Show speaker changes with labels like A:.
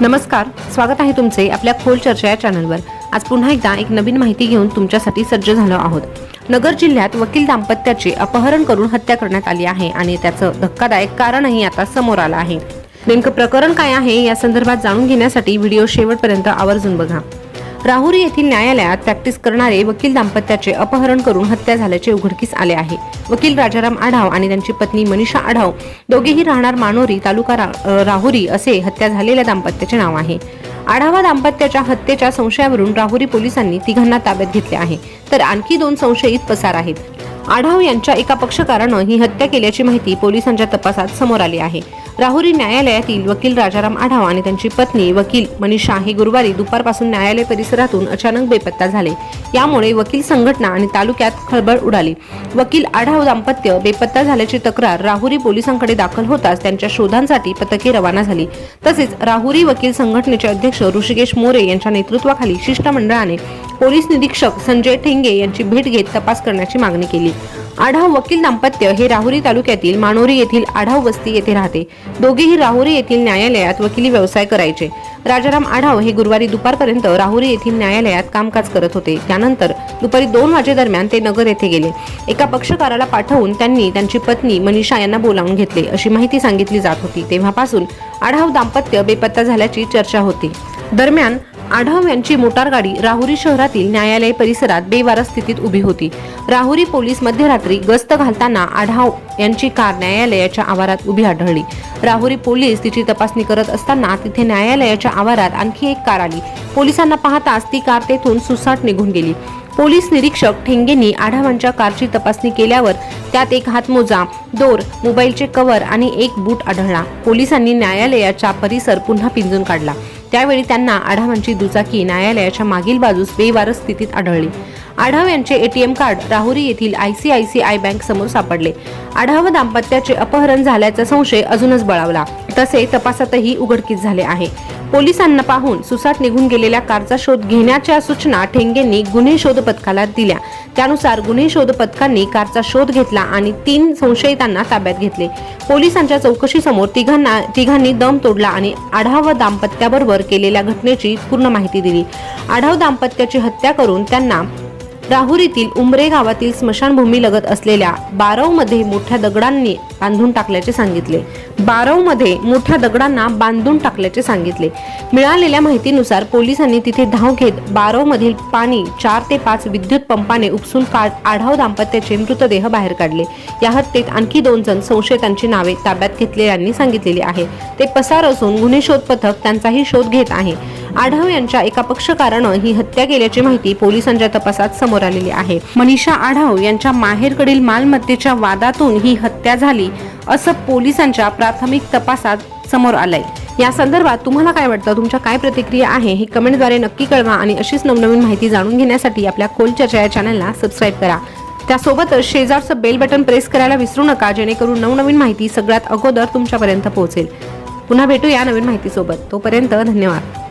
A: नमस्कार स्वागत आहे तुमचे आपल्या खोल चर्चा या चॅनलवर. आज पुन्हा एकदा एक नवीन माहिती घेऊन तुमच्यासाठी सज्ज झालो आहोत. नगर जिल्ह्यात वकील दाम्पत्याचे अपहरण करून हत्या करण्यात आली आहे आणि त्याचं धक्कादायक कारणही आता समोर आलं आहे. नेमकं प्रकरण काय आहे या संदर्भात जाणून घेण्यासाठी व्हिडिओ शेवटपर्यंत आवर्जून बघा. राहुरी येथील न्यायालयात प्रॅक्टिस करणारे वकील दाम्पत्याचे अपहरण करून हत्या झाल्याचे उघडकीस आले आहे. वकील राजाराम आढाव आणि त्यांची पत्नी मनीषा आढाव दोघेही राहणार मानोरी तालुका रा- राहुरी असे हत्या झालेल्या दाम्पत्याचे नाव आहे. आढावा दाम्पत्याच्या हत्येच्या संशयावरून राहुरी पोलिसांनी तिघांना ताब्यात घेतले आहे. तर आणखी दोन संशयित पसार आहेत. आढाव यांच्या एका पक्षकारानं ही हत्या केल्याची माहिती पोलिसांच्या तपासात समोर आली आहे. राहुरी न्यायालयातील वकील राजाराम आढाव आणि त्यांची पत्नी वकील मनीषा हे गुरुवारी दुपारपासून न्यायालय परिसरातून अचानक बेपत्ता झाले. यामुळे वकील संघटना आणि तालुक्यात खळबळ उडाली. वकील आढाव दाम्पत्य बेपत्ता झाल्याची तक्रार राहुरी पोलिसांकडे दाखल होताच त्यांच्या शोधांसाठी पथके रवाना झाली. तसेच राहुरी वकील संघटनेचे अध्यक्ष ऋषिकेश मोरे यांच्या नेतृत्वाखाली शिष्टमंडळाने पोलीस निरीक्षक संजय ठेंगे यांची भेट घेत तपास करण्याची मागणी केली. आढाव वकील दाम्पत्य हे राहुरी तालुक्यातील मानोरी येथील आढाव वस्ती येथे राहते. दोघेही राहुरी येथील न्यायालयात वकिली व्यवसाय करायचे. राजाराम आढाव हे गुरुवारी दुपारपर्यंत राहुरी येथील न्यायालयात कामकाज करत होते. त्यानंतर दुपारी दोन वाजेदरम्यान ते नगर येथे गेले. एका पक्षकाराला पाठवून त्यांनी त्यांची पत्नी मनीषा यांना बोलावून घेतले. अशी माहिती सांगितली जात होती. तेव्हापासून आढाव दाम्पत्य बेपत्ता झाल्याची चर्चा होती. दरम्यान आढाव यांची मोटारगाडी राहुरी शहरातील न्यायालय परिसरात बेवारा स्थितीत उभी होती. राहुरी पोलीस मध्यरात्री गस्त घालताना आढाव यांची कार न्यायालयाच्या आवारात उभी आढळली. राहुरी पोलीस तिची तपासणी करत असताना तिथे न्यायालयाच्या आवारात आणखी एक कार आली. पोलिसांना पाहताच ती कार तेथून सुसाट निघून गेली. पोलीस निरीक्षक ठेंगेंनी आढावांच्या कारची तपासणी केल्यावर त्यात एक हातमोजा दोर मोबाईलचे कव्हर आणि एक बूट आढळला. पोलिसांनी न्यायालयाचा परिसर पुन्हा पिंजून काढला. त्यावेळी त्यांना आढावांची दुचाकी न्यायालयाच्या मागील बाजूस बेवारस स्थितीत आढळली. आढाव यांचे एटीएम कार्ड राहुरी येथील आयसीआयसीआय बँक समोर सापडले. आढाव दाम्पत्याचे अपहरण झाल्याचा संशय अजूनच बळावला. तसे तपासातही उघडकीस झाले आहे. पोलिसांना पाहून सुसाट निघून गेलेल्या कारचा शोध घेण्याच्या सूचना ठेंगेंनी गुन्हे शोध पथकाला दिल्या. त्यानुसार गुन्हे शोध पथकांनी कारचा शोध घेतला आणि तीन संशयितांना ताब्यात घेतले. पोलिसांच्या चौकशीसमोर तिघांना तिघांनी दम तोडला आणि आढाव दाम्पत्याबरोबर केलेल्या घटनेची पूर्ण माहिती दिली. आढाव दाम्पत्याची हत्या करून त्यांना राहुरीतील उमरे गावातील स्मशानभूमी लगत असलेल्या बारवमध्ये मोठ्या दगडांनी बांधून टाकल्याचे सांगितले. बारवमध्ये मोठ्या दगडांना बांधून टाकल्याचे सांगितले. मिळालेल्या माहितीनुसार पोलिसांनी तिथे धाव घेत बारवमधील पाणी चार ते पाच विद्युत पंपाने उपसून काढ आढाव दाम्पत्याचे मृतदेह बाहेर काढले. या हत्येत आणखी दोन जण संशयितांची नावे ताब्यात घेतलेल्यांनी सांगितलेली आहे. ते पसार असून गुन्हे शोध पथक त्यांचाही शोध घेत आहे. आढाव यांच्या एका पक्षकारानं ही हत्या केल्याची माहिती पोलिसांच्या तपासात समोर आलेली आहे. मनीषा आढाव यांच्या माहेरकडील मालमत्तेच्या वादातून ही हत्या झाली असं पोलिसांच्या प्राथमिक तपासात समोर आलंय. या संदर्भात तुम्हाला काय वाटतं? तुमच्या काय प्रतिक्रिया आहे? हे कमेंटद्वारे नक्की कळवा आणि अशीच नवनवीन माहिती जाणून घेण्यासाठी आपल्या खोल चर्चा या चॅनलला सबस्क्राईब करा. त्यासोबतच शेजारचं बेल बटन प्रेस करायला विसरू नका जेणेकरून नवनवीन माहिती सगळ्यात अगोदर तुमच्यापर्यंत पोहोचेल. पुन्हा भेटू या नवीन माहितीसोबत. तोपर्यंत धन्यवाद.